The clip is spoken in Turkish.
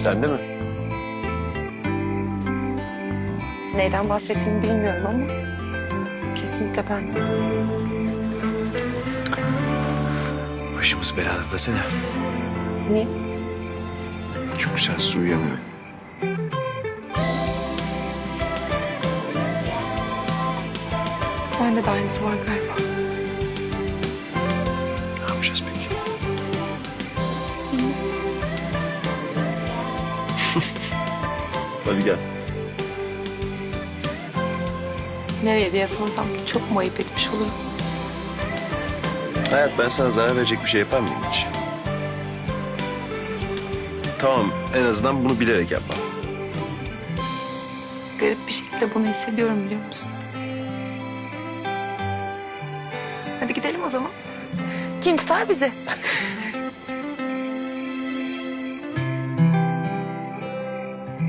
Sen de mi? Neyden bahsettiğimi bilmiyorum ama kesinlikle ben. Başımız belada desene. Niye? Çünkü sensiz uyuyamıyorum. Bende de aynısı var galiba. Hadi gel. Nereye diye sorsam çok mu ayıp etmiş olurum? Hayat ben sana zarar verecek bir şey yapar mıyım hiç? Tamam en azından bunu bilerek yapmam. Garip bir şekilde bunu hissediyorum biliyor musun? Hadi gidelim o zaman. Kim tutar bizi?